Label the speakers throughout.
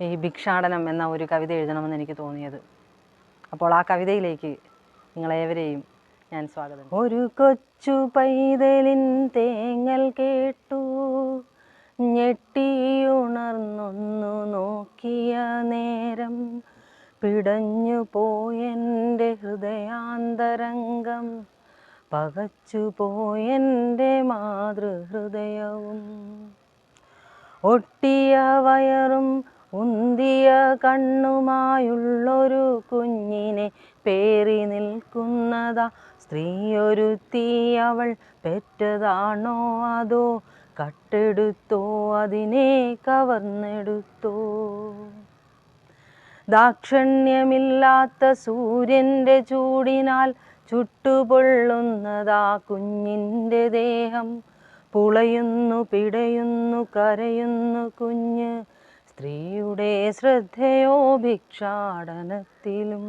Speaker 1: ഈ ഭിക്ഷാടനം എന്ന ഒരു കവിത എഴുതണമെന്ന് എനിക്ക് തോന്നിയത്. അപ്പോൾ ആ കവിതയിലേക്ക് നിങ്ങളേവരെയും ഞാൻ സ്വാഗതം. ഒരു കൊച്ചു പൈതലിൻ തേങ്ങൽ കേട്ടു. ഞെട്ടിയുണർന്നൊന്നു നോക്കിയ നേരം പിടഞ്ഞു പോയെന്റെ ഹൃദയാന്തരംഗം. പകച്ചു പോയെന്റെ മാതൃഹൃദയവും. ഒട്ടിയ വയറും ഉന്തിയ കണ്ണുമായുള്ളൊരു കുഞ്ഞിനെ പേറി നിൽക്കുന്നതാ. സ്ത്രീയൊരുത്തി അവൾ പെറ്റതാണോ അതോ കട്ടെടുത്തോ? അതിനെ കവർന്നെടുത്തോ? ദാക്ഷണ്യമില്ലാത്ത സൂര്യന്റെ ചൂടിനാൽ ചുട്ടുപൊള്ളുന്നതാ കുഞ്ഞിന്റെ ദേഹം. പുളയുന്നു പിടയുന്നു കരയുന്നു കുഞ്ഞ്. സ്ത്രീയുടെ ശ്രദ്ധയോ ഭിക്ഷാടനത്തിലും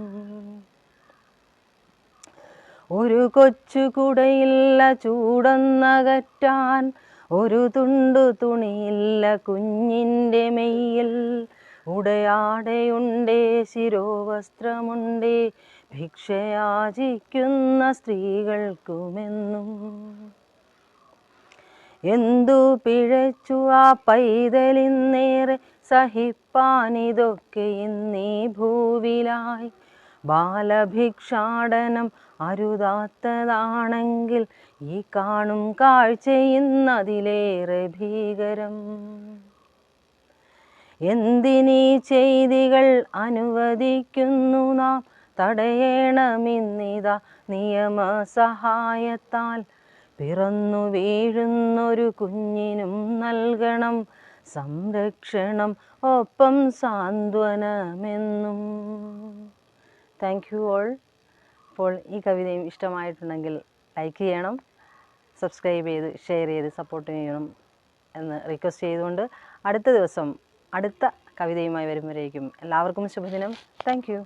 Speaker 1: ഒരു കൊച്ചു കുടയില്ല ചൂടന്നകറ്റാൻ ഒരു തുണ്ടു തുണിയില്ല കുഞ്ഞിന്റെ മെയ്യിൽ. ഉടയാടയുണ്ടേ ശിരോവസ്ത്രമുണ്ടേ ഭിക്ഷയാചിക്കുന്ന സ്ത്രീകൾക്കുമെന്നും. എന്തു പിഴച്ചു ആ പൈതലിന്നേറെ സഹിപ്പാനിതൊക്കെ ഇന്നീ ഭൂവിലായി. ബാലഭിക്ഷാടനം അരുതാത്തതാണെങ്കിൽ ഈ കാണും കാഴ്ച ഇന്നതിലേറെ ഭീകരം. എന്തിനീ ചെയ്തികൾ അനുവദിക്കുന്നു നാം? തടയണമിന്നിതാ നിയമസഹായത്താൽ. പിറന്നു വീഴുന്നൊരു കുഞ്ഞിനും നൽകണം സംരക്ഷണം ഒപ്പം സാന്ത്വനമെന്നും. താങ്ക് യു ഓൾ അപ്പോൾ ഈ കവിതയും ഇഷ്ടമായിട്ടുണ്ടെങ്കിൽ ലൈക്ക് ചെയ്യണം സബ്സ്ക്രൈബ് ചെയ്ത് ഷെയർ ചെയ്ത് സപ്പോർട്ട് ചെയ്യണം എന്ന് റിക്വസ്റ്റ് ചെയ്തുകൊണ്ട് അടുത്ത ദിവസം അടുത്ത കവിതയുമായി വരുമ്പോഴേക്കും എല്ലാവർക്കും ശുഭദിനം. താങ്ക്